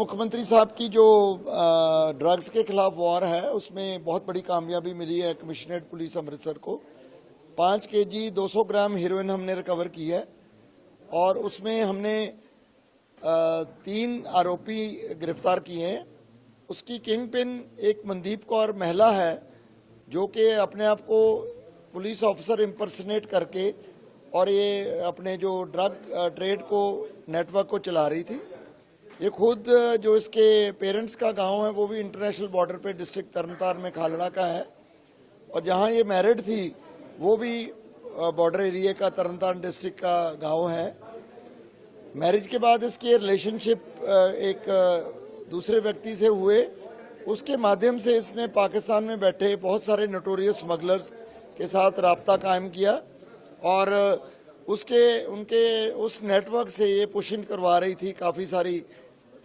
मुख्यमंत्री साहब की जो ड्रग्स के खिलाफ वॉर है, उसमें बहुत बड़ी कामयाबी मिली है कमिश्नरेट पुलिस अमृतसर को। पाँच के जी दो सौ ग्राम हीरोइन हमने रिकवर की है और उसमें हमने तीन आरोपी गिरफ़्तार किए हैं। उसकी किंग पिन एक मनदीप कौर महिला है, जो कि अपने आप को पुलिस ऑफिसर इम्पर्सनेट करके और ये अपने जो ड्रग ट्रेड को नेटवर्क को चला रही थी। ये खुद जो इसके पेरेंट्स का गाँव है, वो भी इंटरनेशनल बॉर्डर पे डिस्ट्रिक्ट तरनतार में खालड़ा का है। और जहाँ ये मैरिड थी, वो भी बॉर्डर एरिया का तरनतारन डिस्ट्रिक्ट का गाँव है। मैरिज के बाद इसके रिलेशनशिप एक दूसरे व्यक्ति से हुए। उसके माध्यम से इसने पाकिस्तान में बैठे बहुत सारे नोटोरियस स्मगलर्स के साथ राबता कायम किया। और उसके, उनके, उस नेटवर्क से ये पुशिंग करवा रही थी काफ़ी सारी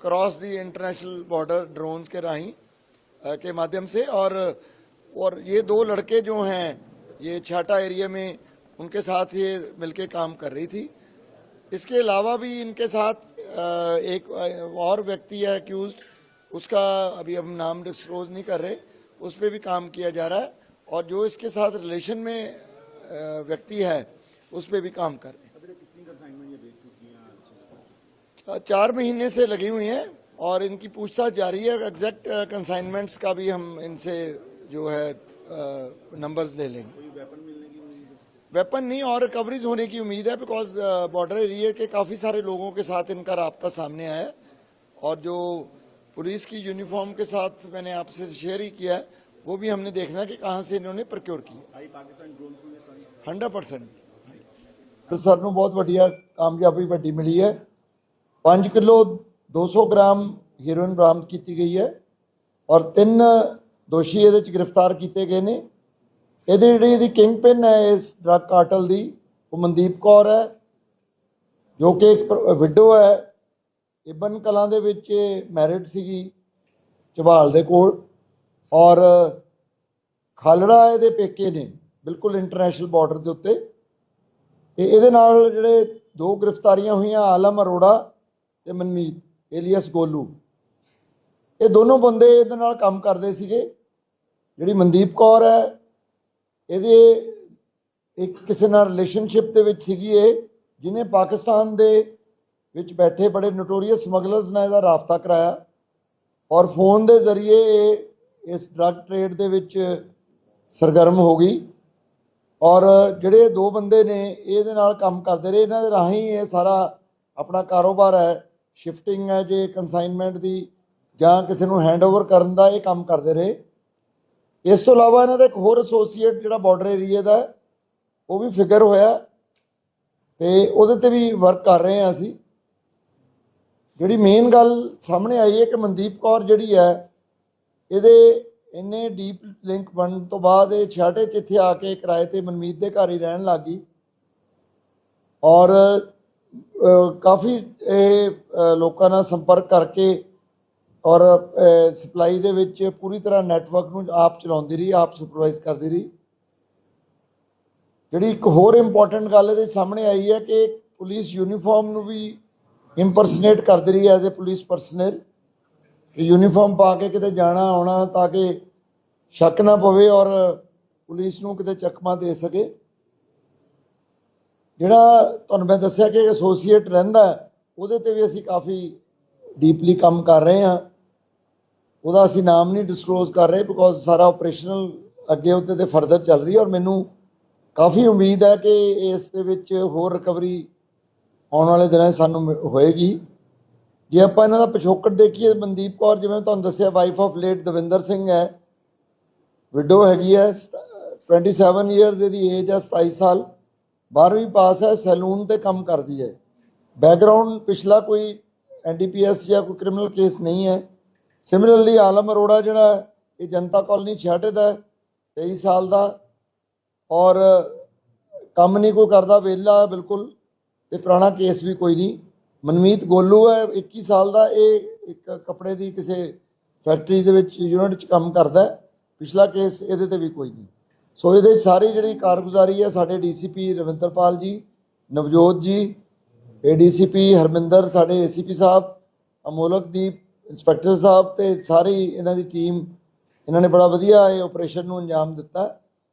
cross the international border drones के राही के माध्यम से और और ये दो लड़के जो हैं, ये छाटा एरिया में उनके साथ ये मिलके काम कर रही थी। इसके अलावा भी इनके साथ एक और व्यक्ति है एक्यूज उसका अभी हम नाम डिस्क्लोज नहीं कर रहे, उस पर भी काम किया जा रहा है और जो इसके साथ रिलेशन में व्यक्ति है, उस पर भी काम कर रहे हैं। चार महीने से लगी हुई हैं और इनकी पूछताछ जारी है। एग्जैक्ट कंसाइनमेंट्स का भी हम इनसे जो है नंबर्स ले लेंगे। वेपन नहीं और रिकवरीज होने की उम्मीद है बिकॉज़ बॉर्डर एरिया के काफ़ी सारे लोगों के साथ इनका रबता सामने आया और जो पुलिस की यूनिफॉर्म के साथ मैंने आपसे शेयर ही किया है वो भी हमने देखना कि कहाँ से इन्होंने प्रक्योर किया। हंड्रेड परसेंट सर बहुत बढ़िया कामयाबी बड़ी मिली है। 5 ਕਿਲੋ 200 ਗ੍ਰਾਮ ਹੀਰੋਇਨ ਬਰਾਮਦ ਕੀਤੀ ਗਈ ਹੈ ਔਰ ਤਿੰਨ ਦੋਸ਼ੀ ਇਹਦੇ ਚ ਗ੍ਰਿਫਤਾਰ ਕੀਤੇ ਗਏ ਨੇ। ਇਹਦੇ ਜਿਹੜੀ ਇਹਦੀ ਕਿੰਗ ਪਿਨ ਹੈ, ਇਸ ਡਰਗ ਕਾਰਟਲ ਦੀ, ਉਹ ਮਨਦੀਪ ਕੌਰ ਹੈ, ਜੋ ਕਿ ਇੱਕ ਵਿਡੋ ਹੈ। ਇਬਨ ਕਲਾਂ ਦੇ ਵਿੱਚ ਮੈਰਿਡ ਸੀਗੀ ਝਬਾਲ ਦੇ ਕੋਲ। ਔਰ ਖਾਲੜਾ ਇਹਦੇ ਪੇਕੇ ਨੇ, ਬਿਲਕੁਲ ਇੰਟਰਨੈਸ਼ਨਲ ਬਾਰਡਰ ਦੇ ਉੱਤੇ। ਤੇ ਇਹਦੇ ਨਾਲ ਜਿਹੜੇ ਦੋ ਗ੍ਰਿਫਤਾਰੀਆਂ ਹੋਈਆਂ, ਆਲਮ ਅਰੋੜਾ ਤੇ ਮਨਮੀਤ, ਏਲੀਅਸ ਗੋਲੂ। ਇਹ ਦੋਨੋਂ ਬੰਦੇ ਇਹਦੇ ਨਾਲ ਕੰਮ ਕਰਦੇ ਸੀਗੇ। ਜਿਹੜੀ ਮਨਦੀਪ ਕੌਰ ਹੈ, ਇਹਦੇ ਇੱਕ ਕਿਸੇ ਨਾਲ ਰਿਲੇਸ਼ਨਸ਼ਿਪ ਦੇ ਵਿੱਚ ਸੀਗੀ ਇਹ, ਜਿਹਨੇ ਪਾਕਿਸਤਾਨ ਦੇ ਵਿੱਚ ਬੈਠੇ ਬੜੇ ਨੋਟੋਰੀਅਸ ਸਮਗਲਰਸ ਨਾਲ ਇਹਦਾ ਰਾਬਤਾ ਕਰਾਇਆ। ਔਰ ਫੋਨ ਦੇ ਜ਼ਰੀਏ ਇਹ ਇਸ ਡਰੱਗ ਟ੍ਰੇਡ ਦੇ ਵਿੱਚ ਸਰਗਰਮ ਹੋ ਗਈ। ਔਰ ਜਿਹੜੇ ਦੋ ਬੰਦੇ ਨੇ, ਇਹਦੇ ਨਾਲ ਕੰਮ ਕਰਦੇ ਰਹੇ। ਇਹਨਾਂ ਦੇ ਰਾਹੀਂ ਇਹ ਸਾਰਾ ਆਪਣਾ ਕਾਰੋਬਾਰ ਹੈ। ਸ਼ਿਫਟਿੰਗ ਹੈ ਜੇ ਕੰਸਾਈਨਮੈਂਟ ਦੀ ਜਾਂ ਕਿਸੇ ਨੂੰ ਹੈਂਡਓਵਰ ਕਰਨ ਦਾ ਇਹ ਕੰਮ ਕਰਦੇ ਰਹੇ। ਇਸ ਤੋਂ ਇਲਾਵਾ ਇਹਨਾਂ ਦਾ ਇੱਕ ਹੋਰ ਐਸੋਸੀਏਟ ਜਿਹੜਾ ਬਾਰਡਰ ਏਰੀਆ ਦਾ ਉਹ ਵੀ ਫਿਕਰ ਹੋਇਆ ਤੇ ਉਹਦੇ ਤੇ ਵੀ ਵਰਕ ਕਰ ਰਹੇ ਹਾਂ ਅਸੀਂ। ਜਿਹੜੀ ਮੇਨ ਗੱਲ ਸਾਹਮਣੇ ਆਈ ਹੈ ਕਿ ਮਨਦੀਪ ਕੌਰ ਜਿਹੜੀ ਹੈ, ਇਹਦੇ ਇੰਨੇ ਡੀਪ ਲਿੰਕ ਬਣਨ ਤੋਂ ਬਾਅਦ ਇਹ ਛਾਟੇ 'ਚ ਇੱਥੇ ਆ ਕੇ ਕਿਰਾਏ ਤੇ ਮਨਮੀਤ ਦੇ ਘਰ ਹੀ ਰਹਿਣ ਲੱਗੀ ਔਰ ਕਾਫੀ ਇਹ ਲੋਕਾਂ ਨਾਲ ਸੰਪਰਕ ਕਰਕੇ ਔਰ ਸਪਲਾਈ ਦੇ ਵਿੱਚ ਪੂਰੀ ਤਰ੍ਹਾਂ ਨੈਟਵਰਕ ਨੂੰ ਆਪ ਚਲਾਉਂਦੀ ਰਹੀ, ਆਪ ਸੁਪਰਵਾਈਜ਼ ਕਰਦੀ ਰਹੀ। ਜਿਹੜੀ ਇੱਕ ਹੋਰ ਇੰਪੋਰਟੈਂਟ ਗੱਲ ਇਹਦੇ ਸਾਹਮਣੇ ਆਈ ਹੈ ਕਿ ਪੁਲਿਸ ਯੂਨੀਫਾਰਮ ਨੂੰ ਵੀ ਇੰਪਰਸਨੇਟ ਕਰਦੀ ਰਹੀ as a police personnel uniform ਪਾ ਕੇ ਕਿਤੇ ਜਾਣਾ, ਆਉਣਾ ਤਾਂ ਕਿ ਸ਼ੱਕ ਨਾ ਪਵੇ ਔਰ ਪੁਲਿਸ ਨੂੰ ਕਿਤੇ ਚਕਮਾ ਦੇ ਸਕੇ। ਜਿਹੜਾ ਤੁਹਾਨੂੰ ਮੈਂ ਦੱਸਿਆ ਕਿ ਐਸੋਸੀਏਟ ਰਹਿੰਦਾ ਉਹਦੇ ਤੇ ਵੀ ਅਸੀਂ ਕਾਫੀ ਡੀਪਲੀ ਕੰਮ ਕਰ ਰਹੇ ਹਾਂ। ਉਹਦਾ ਅਸੀਂ ਨਾਮ ਨਹੀਂ ਡਿਸਕਲੋਜ਼ ਕਰ ਰਹੇ ਬਿਕੋਜ਼ ਸਾਰਾ ਆਪਰੇਸ਼ਨਲ ਅੱਗੇ ਉਹਦੇ ਤੇ ਫਰਦਰ ਚੱਲ ਰਹੀ ਹੈ ਔਰ ਮੈਨੂੰ ਕਾਫੀ ਉਮੀਦ ਹੈ ਕਿ ਇਸ ਦੇ ਵਿੱਚ ਹੋਰ ਰਿਕਵਰੀ ਆਉਣ ਵਾਲੇ ਦਿਨਾਂ 'ਚ ਸਾਨੂੰ ਮਿ- ਹੋਏਗੀ। ਜੇ ਆਪਾਂ ਇਹਨਾਂ ਦਾ ਪਿਛੋਕੜ ਦੇਖੀਏ, ਮਨਦੀਪ ਕੌਰ, ਜਿਵੇਂ ਤੁਹਾਨੂੰ ਦੱਸਿਆ wife of late Davinder Singh ਹੈ। ਵਿਡੋ ਹੈਗੀ ਹੈ, ਸਤ- 27 ਇਅਰਸ ਇਹਦੀ ਏਜ ਹੈ 27 ਸਾਲ। 12ਵੀਂ ਪਾਸ ਹੈ ਸੈਲੂਨ ਤੇ ਕੰਮ ਕਰਦੀ ਹੈ। ਬੈਕਗ੍ਰਾਉਂਡ ਪਿਛਲਾ ਕੋਈ ਐਨਡੀਪੀਐਸ ਜਾਂ ਕੋਈ ਕ੍ਰਿਮੀਨਲ ਕੇਸ ਨਹੀਂ ਹੈ। ਸਿਮਿਲਰਲੀ ਆਲਮ ਅਰੋੜਾ ਜਿਹੜਾ ਹੈ, ਇਹ ਜਨਤਾ ਕਾਲਨੀ ਛਾਟੇ ਦਾ ਹੈ, 23 ਸਾਲ ਦਾ। ਔਰ ਕੰਮ ਨਹੀਂ ਕੋਈ ਕਰਦਾ ਵਿਹਲਾ ਬਿਲਕੁਲ ਤੇ ਪੁਰਾਣਾ ਕੇਸ ਵੀ ਕੋਈ ਨਹੀਂ। ਮਨਮੀਤ ਗੋਲੂ ਹੈ 21 ਸਾਲ ਦਾ ਇਹ ਇੱਕ ਕੱਪੜੇ ਦੀ ਕਿਸੇ ਫੈਕਟਰੀ ਦੇ ਵਿੱਚ ਯੂਨਿਟ 'ਚ ਕੰਮ ਕਰਦਾ ਪਿਛਲਾ ਕੇਸ ਇਹਦੇ ਤੇ ਵੀ ਕੋਈ ਨਹੀਂ। ਸੋ ਇਹਦੇ ਸਾਰੀ ਜਿਹੜੀ ਕਾਰਗੁਜ਼ਾਰੀ ਹੈ ਸਾਡੇ ਡੀਸੀਪੀ ਰਵਿੰਦਰਪਾਲ ਜੀ ਨਵਜੋਤ ਜੀ ਏਡੀਸੀਪੀ ਹਰਮਿੰਦਰ ਸਾਡੇ ਏਸੀਪੀ ਸਾਹਿਬ ਅਮੋਲਕਦੀਪ ਇੰਸਪੈਕਟਰ ਸਾਹਿਬ ਤੇ ਸਾਰੀ ਇਹਨਾਂ ਦੀ ਟੀਮ ਇਹਨਾਂ ਨੇ ਬੜਾ ਵਧੀਆ ਇਹ ਆਪਰੇਸ਼ਨ ਨੂੰ ਅੰਜਾਮ ਦਿੱਤਾ।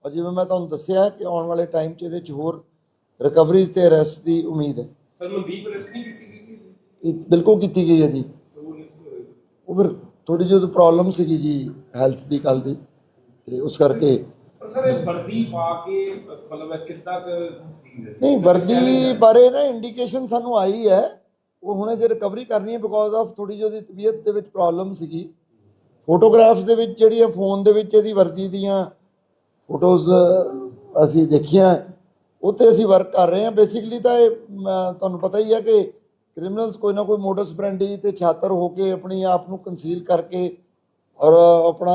ਔਰ ਜਿਵੇਂ ਮੈਂ ਤੁਹਾਨੂੰ ਦੱਸਿਆ ਕਿ ਆਉਣ ਵਾਲੇ ਟਾਈਮ 'ਚ ਇਹਦੇ 'ਚ ਹੋਰ ਰਿਕਵਰੀਜ਼ ਤੇ ਅਰੈਸਟ ਦੀ ਉਮੀਦ ਹੈ। ਸਰ ਮਨਦੀਪ ਅਰੈਸਟ ਨਹੀਂ ਕੀਤੀ ਗਈ ਇਹ ਬਿਲਕੁਲ ਕੀਤੀ ਗਈ ਹੈ ਜੀ। ਉਹ ਫਿਰ ਥੋੜੀ ਜਿਹੀ ਪ੍ਰੋਬਲਮ ਸੀਗੀ ਜੀ ਹੈਲਥ ਦੀ ਕੱਲ ਦੀ। ਤੇ ਉਸ ਕਰਕੇ ਪਰ ਸਰ ਇਹ ਵਰਦੀ ਪਾ ਕੇ, ਮਤਲਬ ਕਿੱਦਾਂ ਚੀਜ਼ ਹੈ? ਨਹੀਂ, ਵਰਦੀ ਬਾਰੇ ਨਾ ਇੰਡੀਕੇਸ਼ਨ ਸਾਨੂੰ ਆਈ ਹੈ। ਉਹ ਹੁਣੇ ਜੇ ਰਿਕਵਰੀ ਕਰਨੀ ਹੈ ਬਿਕੋਜ਼ ਆਫ ਥੋੜੀ ਜਿਹੀ ਉਹਦੀ ਤਬੀਅਤ ਦੇ ਵਿੱਚ ਪ੍ਰੋਬਲਮ ਸੀਗੀ। ਫੋਟੋਗ੍ਰਾਫਸ ਦੇ ਵਿੱਚ ਜਿਹੜੀ ਫੋਨ ਦੇ ਵਿੱਚ ਇਹਦੀ ਵਰਦੀ ਦੀਆਂ ਫੋਟੋਜ਼ ਅਸੀਂ ਦੇਖੀਆਂ। ਉਹ ਤੇ ਅਸੀਂ ਵਰਕ ਕਰ ਰਹੇ ਹਾਂ। ਬੇਸਿਕਲੀ ਤਾਂ ਇਹ ਤੁਹਾਨੂੰ ਪਤਾ ਹੀ ਹੈ ਕਿ ਕ੍ਰਿਮੀਨਲਸ ਕੋਈ ਨਾ ਕੋਈ ਮੋਡਸ ਬ੍ਰੈਂਡੀ ਤੇ ਛਾਤਰ ਹੋ ਕੇ ਆਪਣੀ ਆਪ ਨੂੰ ਕੰਸੀਲ ਕਰਕੇ ਔਰ ਆਪਣਾ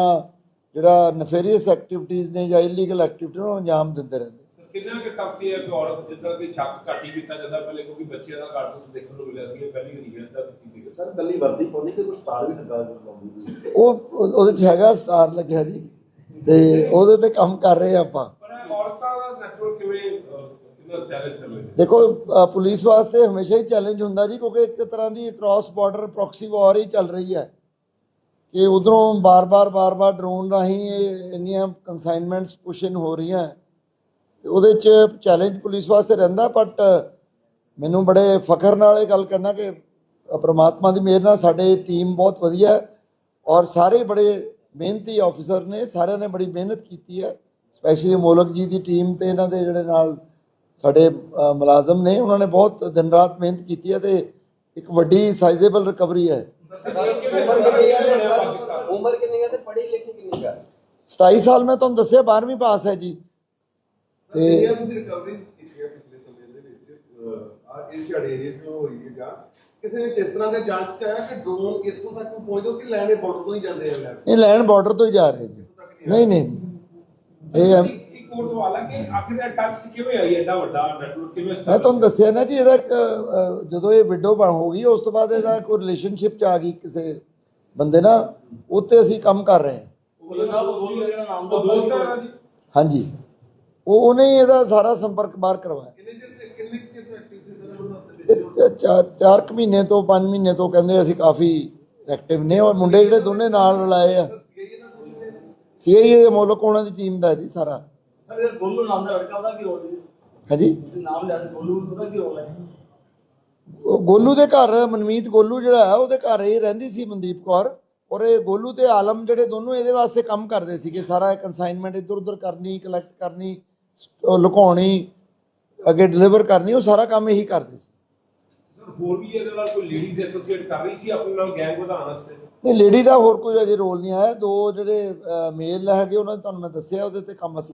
ਜਿਹੜਾ ਨਫੇਰੀਅਸ ਐਕਟੀਵਿਟੀਜ਼ ਨੇ ਜਾਂ ਇਲੀਗਲ ਐਕਟੀਵਿਟੀ ਨੂੰ ਅੰਜਾਮ ਦਿੰਦੇ ਰਹਿੰਦੇ ਕਿੰਨਾ ਕਿ ਟਫੀ ਹੈ ਕਿ ਔਰਤ ਜਿੱਦਾਂ ਕਿ ਸ਼ੱਕ ਘੱਟ ਹੀ ਕੀਤਾ ਜਾਂਦਾ ਪਹਿਲੇ ਕਿਉਂਕਿ ਬੱਚਿਆਂ ਦਾ ਕਾਰਟੂਨ ਦੇਖਣ ਨੂੰ ਮਿਲਿਆ ਸੀ ਇਹ ਪਹਿਲੀ ਵਾਰੀ ਹੈ ਤਾਂ ਤੁਸੀਂ ਦੇਖੋ ਸਰ ਕੱਲੀ ਵਰਦੀ ਪਾਉਂਦੀ ਕਿ ਕੋਈ ਸਟਾਰ ਵੀ ਲੱਗਾ ਲਾਉਂਦੀ ਉਹ ਉਹ- ਉਹਦੇ ਚ ਹੈਗਾ ਸਟਾਰ ਲੱਗਿਆ ਜੀ ਤੇ ਉਹਦੇ ਤੇ ਕੰਮ ਕਰ ਰਹੇ ਆ ਆਪਾਂ। ਪਰ ਇਹ ਔਰਤਾਂ ਦਾ ਨੈਟਵਰਕ ਕਿਵੇਂ ਅਹ, ਕਿੰਨਾ ਚੈਲੰਜ ਚੱਲ ਰਿਹਾ? ਦੇਖੋ ਪੁਲਿਸ ਵਾਸਤੇ ਹਮੇਸ਼ਾ ਹੀ ਚੈਲੰਜ ਹੁੰਦਾ ਜੀ ਕਿਉਂਕਿ ਇੱਕ ਤਰ੍ਹਾਂ ਦੀ ਕ੍ਰਾਸ ਬਾਰਡਰ ਪ੍ਰੋਕਸੀ ਵਾਰ ਹੀ ਚੱਲ ਰਹੀ ਹੈ। ਕਿ ਉਧਰੋਂ ਬਾਰ-ਬਾਰ ਬਾਰ-ਬਾਰ ਡਰੋਨ ਰਾਹੀਂ ਇਹ ਇੰਨੀਆਂ ਕਨਸਾਈਨਮੈਂਟਸ ਪੁਸ਼ ਇਨ ਹੋ ਰਹੀਆਂ। ਤੇ ਉਹਦੇ ਚ ਚੈਲੰਜ ਪੁਲਿਸ ਵਾਸਤੇ ਰਹਿੰਦਾ ਬਟ ਮੈਨੂੰ ਬੜੇ ਫਖਰ ਨਾਲ ਇਹ ਗੱਲ ਕਰਨਾ ਕਿ ਪ੍ਰਮਾਤਮਾ ਦੀ ਮਿਹਰ ਨਾਲ ਸਾਡੇ ਟੀਮ ਬਹੁਤ ਵਧੀਆ ਹੈ ਔਰ ਸਾਰੇ ਬੜੇ ਮਿਹਨਤੀ ਆਫੀਸਰ ਨੇ, ਸਾਰਿਆਂ ਨੇ ਬੜੀ ਮਿਹਨਤ ਕੀਤੀ ਹੈ। ਸਪੈਸ਼ਲੀ ਮੋਲਕ ਜੀ ਦੀ ਟੀਮ ਤੇ ਇਹਨਾਂ ਦੇ ਜਿਹੜੇ ਨਾਲ ਸਾਡੇ ਮੁਲਾਜ਼ਮ ਨੇ, ਉਹਨਾਂ ਨੇ ਬਹੁਤ ਦਿਨ ਰਾਤ ਮਿਹਨਤ ਕੀਤੀ ਹੈ ਤੇ ਇੱਕ ਵੱਡੀ ਸਾਈਜ਼ੇਬਲ ਰਿਕਵਰੀ ਹੈ। ਉਮਰ ਕਿੰਨੀ ਹੈ ਉਮਰ ਕਿੰਨੀ ਹੈ ਤੇ ਪੜ੍ਹੀ ਲਿਖੀ ਕਿੰਨੀ ਹੈ 27 ਸਾਲ ਮੈਂ ਤੁਹਾਨੂੰ ਦੱਸਿਆ 12ਵੀਂ ਪਾਸ ਹੈ ਜੀ ਤੇ ਜਿਹੜੀਆਂ ਤੁਸੀਂ ਰਿਕਵਰੀ ਕੀਤੀਆਂ ਪਿਛਲੇ ਸਮੇਂ ਦੇ ਵਿੱਚ ਆ ਇਹ ਝਾੜੇ ਏਰੀਆ ਤੋਂ ਹੋਈ ਹੈ ਜਾਂ ਕਿਸੇ ਵਿੱਚ ਇਸ ਤਰ੍ਹਾਂ ਦਾ ਜਾਂਚ ਚ ਆਇਆ ਕਿ ਡਰੋਨ ਇੱਥੋਂ ਤੱਕ ਪਹੁੰਚੋ ਕਿ ਲੈਣੇ ਬਾਰਡਰ ਤੋਂ ਹੀ ਜਾਂਦੇ ਆ ਲੈਣ ਇਹ ਲੈਂਡ ਬਾਰਡਰ ਤੋਂ ਹੀ ਜਾ ਰਹੇ ਜੀ ਨਹੀਂ ਨਹੀਂ ਨਹੀਂ। ਇਹ ਅਮ, ਇੱਕ ਇੱਕ ਹੋਰ ਸਵਾਲ ਹੈ ਕਿ ਆਖਿਰ ਇਹ ਟੱਚ ਕਿਵੇਂ ਆਈ ਐਡਾ ਵੱਡਾ ਨੈਟਵਰਕ ਕਿਵੇਂ start ਮੈਂ ਤੁਹਾਨੂੰ ਦੱਸਿਆ ਨਾ ਜੀ ਇਹਦਾ ਇੱਕ ਜਦੋਂ ਇਹ ਵਿਡੋ ਬਣ ਹੋ ਗਈ ਉਸ ਤੋਂ ਬਾਅਦ ਇਹਦਾ ਕੋਈ ਰਿਲੇਸ਼ਨਸ਼ਿਪ ਚ ਆ ਗਈ ਕਿਸੇ ਬੰਦੇ ਨਾਲ ਉੱਤੇ ਅਸੀਂ ਕੰਮ ਕਰ ਰਹੇ ਹਾਂ। ਉਹ ਸਾਹਿਬ ਉਹ ਜਿਹੜਾ ਨਾਮ ਦਾ ਦੋਸਤ ਹੈ ਉਹਦਾ ਜੀ। ਹਾਂਜੀ। ਉਹ ਉਹਨੇ ਹੀ ਇਹਦਾ ਸਾਰਾ ਸੰਪਰਕ ਬਾਹਰ ਕਰਵਾਇਆ। ਕਿੰਨੇ ਚਿਰ ਤੇ ਕਿੰਨੇ ਚਿਰ ਤੋਂ ਐਕਟਿਵ ਸੀ ਸਰ? ਉਹਨਾਂ ਦੇ ਇਹ ਤੇ ਚਾਰ ਚਾਰ ਕੁ ਮਹੀਨੇ ਤੋਂ 5 ਮਹੀਨੇ ਤੋਂ ਕਹਿੰਦੇ ਅਸੀਂ ਕਾਫੀ ਐਕਟਿਵ ਨੇ ਔਰ ਮੁੰਡੇ ਜਿਹੜੇ ਦੋਨੇ ਨਾਲ ਰਲਾਏ ਆ। ਸੀਆਈਏ ਦਾ ਸੋਚਦੇ ਸੀਆਈਏ ਦੇ ਮੁਲਕ ਉਹਨਾਂ ਦੀ ਟੀਮ ਦਾ ਹੈ ਜੀ ਸਾਰਾ। ਸਰ ਇਹ ਗੋਲੂ ਨਾਮ ਦਾ ਲੜਕਾ ਉਹਦਾ ਕੀ ਰੋਲ ਹੈ? ਹਾਂਜੀ? ਤੁਸੀਂ ਨਾਮ ਲਿਆ ਸੀ ਗੋਲੂ ਉਹਦਾ ਕੀ ਰੋਲ ਹੈ? ਉਹ ਗੋਲੂ ਦੇ ਘਰ ਮਨਮੀਤ ਗੋਲੂ ਜਿਹੜਾ ਹੈ ਉਹਦੇ ਘਰ ਹੀ ਰਹਿੰਦੀ ਸੀ ਮਨਦੀਪ ਕੌਰ। ਔਰ ਇਹ ਗੋਲੂ ਤੇ ਆਲਮ ਜਿਹੜੇ ਦੋਨੋਂ ਇਹਦੇ ਵਾਸਤੇ ਕੰਮ ਕਰਦੇ ਸੀਗੇ। ਸਾਰਾ ਕਨਸਾਈਨਮੈਂਟ ਇੱਧਰ ਉੱਧਰ ਕਰਨੀ ਕਲੈਕਟ ਕਰਨੀ ਲੁਕਾਉਣੀ ਅੱਗੇ ਡਿਲੀਵਰ ਕਰਨੀ ਉਹ ਸਾਰਾ ਕੰਮ ਇਹੀ ਕਰਦੇ ਸੀ। ਸਰ ਹੋਰ ਵੀ ਇਹਦੇ ਨਾਲ ਕੋਈ ਲੇਡੀਜ਼ ਐਸੋਸੀਏਟ ਕਰ ਰਹੀ ਸੀ ਆਪਣੇ ਨਾਲ ਗੈਂਗ ਵਧਾਉਣ ਵਾਸਤੇ? ਨਹੀਂ ਲੇਡੀ ਦਾ ਹੋਰ ਕੋਈ ਅਜੇ ਰੋਲ ਨਹੀਂ ਆਇਆ। ਦੋ ਜਿਹੜੇ ਮੇਲ ਹੈਗੇ ਉਹਨਾਂ ਨੇ ਤੁਹਾਨੂੰ ਮੈਂ ਦੱਸਿਆ ਉਹਦੇ ਤੇ ਕੰਮ ਅਸੀਂ